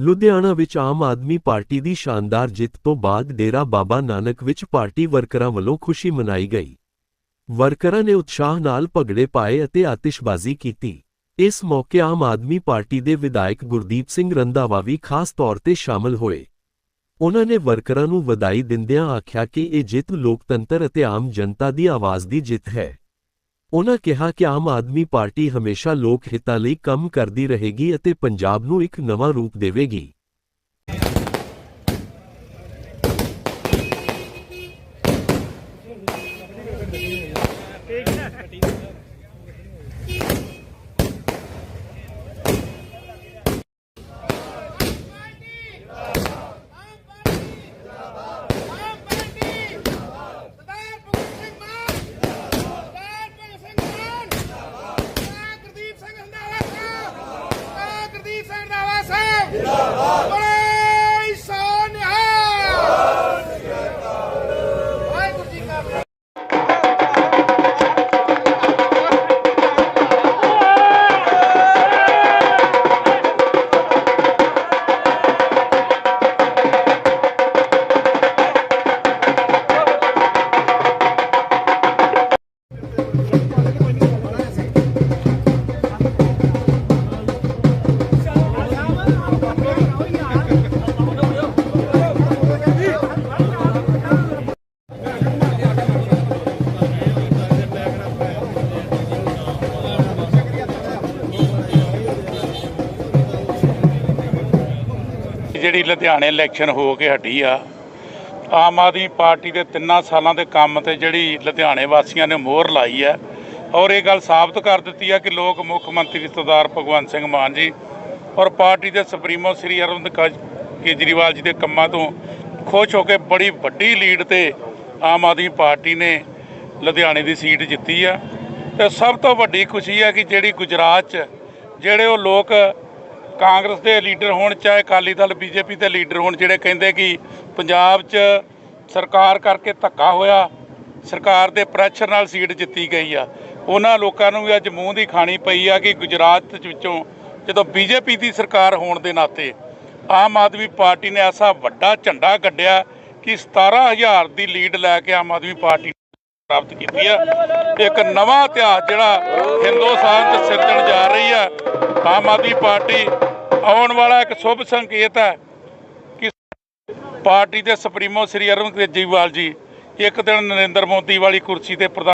ਲੁਧਿਆਣਾ ਵਿੱਚ ਆਮ ਆਦਮੀ ਪਾਰਟੀ ਦੀ ਸ਼ਾਨਦਾਰ ਜਿੱਤ ਤੋਂ ਬਾਅਦ ਡੇਰਾ ਬਾਬਾ ਨਾਨਕ ਵਿੱਚ ਪਾਰਟੀ ਵਰਕਰਾਂ ਵੱਲੋਂ ਖੁਸ਼ੀ ਮਨਾਈ ਗਈ। ਵਰਕਰਾਂ ਨੇ ਉਤਸ਼ਾਹ ਨਾਲ ਭਗੜੇ ਪਾਏ ਅਤੇ ਆਤਿਸ਼ਬਾਜ਼ੀ ਕੀਤੀ। ਇਸ ਮੌਕੇ ਆਮ ਆਦਮੀ ਪਾਰਟੀ ਦੇ ਵਿਧਾਇਕ ਗੁਰਦੀਪ ਸਿੰਘ ਰੰਧਾਵਾ ਵੀ ਖਾਸ ਤੌਰ ਤੇ ਸ਼ਾਮਲ ਹੋਏ। ਉਹਨਾਂ ਨੇ ਵਰਕਰਾਂ ਨੂੰ ਵਧਾਈ ਦਿੰਦਿਆਂ ਆਖਿਆ ਕਿ ਇਹ ਜਿੱਤ ਲੋਕਤੰਤਰ ਅਤੇ ਆਮ ਜਨਤਾ ਦੀ ਆਵਾਜ਼ ਦੀ ਜਿੱਤ ਹੈ। ਉਨ੍ਹਾਂ ਕਿਹਾ ਕਿ ਆਮ ਆਦਮੀ ਪਾਰਟੀ ਹਮੇਸ਼ਾ ਲੋਕ ਹਿੱਤਾਂ ਲਈ ਕੰਮ ਕਰਦੀ ਰਹੇਗੀ ਅਤੇ ਪੰਜਾਬ ਨੂੰ ਇੱਕ ਨਵਾਂ ਰੂਪ ਦੇਵੇਗੀ। ਸਰਦਾਰ Yeah. ਜਿਹੜੀ ਲੁਧਿਆਣੇ ਇਲੈਕਸ਼ਨ ਹੋ ਕੇ ਹਟੀ ਆ, ਆਮ ਆਦਮੀ ਪਾਰਟੀ ਦੇ ਤਿੰਨਾਂ ਸਾਲਾਂ ਦੇ ਕੰਮ ਤੇ ਜਿਹੜੀ ਲੁਧਿਆਣੇ ਵਾਸੀਆਂ ਨੇ ਮੋਹਰ ਲਾਈ ਹੈ ਔਰ ਇਹ ਗੱਲ ਸਾਬਤ ਕਰ ਦਿੱਤੀ ਹੈ ਕਿ ਲੋਕ ਮੁੱਖ ਮੰਤਰੀ ਸਰਦਾਰ ਭਗਵੰਤ ਸਿੰਘ ਮਾਨ ਜੀ ਔਰ ਪਾਰਟੀ ਦੇ ਸੁਪਰੀਮੋ ਸ੍ਰੀ ਅਰਵਿੰਦ ਕੇਜ- ਕੇਜਰੀਵਾਲ ਜੀ ਦੇ ਕੰਮਾਂ ਤੋਂ ਖੁਸ਼ ਹੋ ਕੇ ਬੜੀ ਵੱਡੀ ਲੀਡ ਤੇ ਆਮ ਆਦਮੀ ਪਾਰਟੀ ਨੇ ਲੁਧਿਆਣੇ ਦੀ ਸੀਟ ਜਿੱਤੀ ਆ। ਤੇ ਸਭ ਤੋਂ ਵੱਡੀ ਖੁਸ਼ੀ ਹੈ ਕਿ ਜਿਹੜੀ ਗੁਜਰਾਤ 'ਚ ਜਿਹੜੇ ਉਹ ਲੋਕ ਕਾਂਗਰਸ ਦੇ ਲੀਡਰ ਹੋਣ, ਚਾਹੇ ਅਕਾਲੀ ਦਲ, ਬੀਜੇਪੀ ਦੇ ਲੀਡਰ ਹੋਣ, ਜਿਹੜੇ ਕਹਿੰਦੇ ਕਿ ਪੰਜਾਬ 'ਚ ਸਰਕਾਰ ਕਰਕੇ ਧੱਕਾ ਹੋਇਆ, ਸਰਕਾਰ ਦੇ ਪ੍ਰੈਸ਼ਰ ਨਾਲ ਸੀਟ ਜਿੱਤੀ ਗਈ ਆ। ਉਹਨਾਂ ਲੋਕਾਂ ਨੂੰ ਵੀ ਅੱਜ ਮੂੰਹ ਦੀ ਖਾਣੀ ਪਈ ਆ ਕਿ ਗੁਜਰਾਤ ਵਿੱਚੋਂ ਜਦੋਂ ਬੀਜੇਪੀ ਦੀ ਸਰਕਾਰ ਹੋਣ ਦੇ ਨਾਤੇ ਆਮ ਆਦਮੀ ਪਾਰਟੀ ਨੇ ਐਸਾ ਵੱਡਾ ਝੰਡਾ ਗੱਡਿਆ ਕਿ 17000 ਦੀ ਲੀਡ ਲੈ ਕੇ ਆਮ ਆਦਮੀ ਪਾਰਟੀ ਪ੍ਰਾਪਤ ਕੀਤੀ ਆ। ਇੱਕ ਨਵਾਂ ਇਤਿਹਾਸ ਜਿਹੜਾ ਹਿੰਦੁਸਤਾਨ 'ਚ ਸਿਰਜਣ ਜਾ ਰਹੀ ਹੈ ਆਮ ਆਦਮੀ ਪਾਰਟੀ ਆਉਣ ਵਾਲਾ ਇੱਕ ਸ਼ੁਭ ਸੰਕੇਤ ਹੈ ਕਿ ਪਾਰਟੀ ਦੇ ਸੁਪਰੀਮੋ ਸ੍ਰੀ ਅਰਵਿੰਦ ਕੇਜਰੀਵਾਲ ਜੀ ਇੱਕ ਦਿਨ ਨਰਿੰਦਰ ਮੋਦੀ ਵਾਲੀ ਕੁਰਸੀ ਤੇ ਪ੍ਰਧਾਨ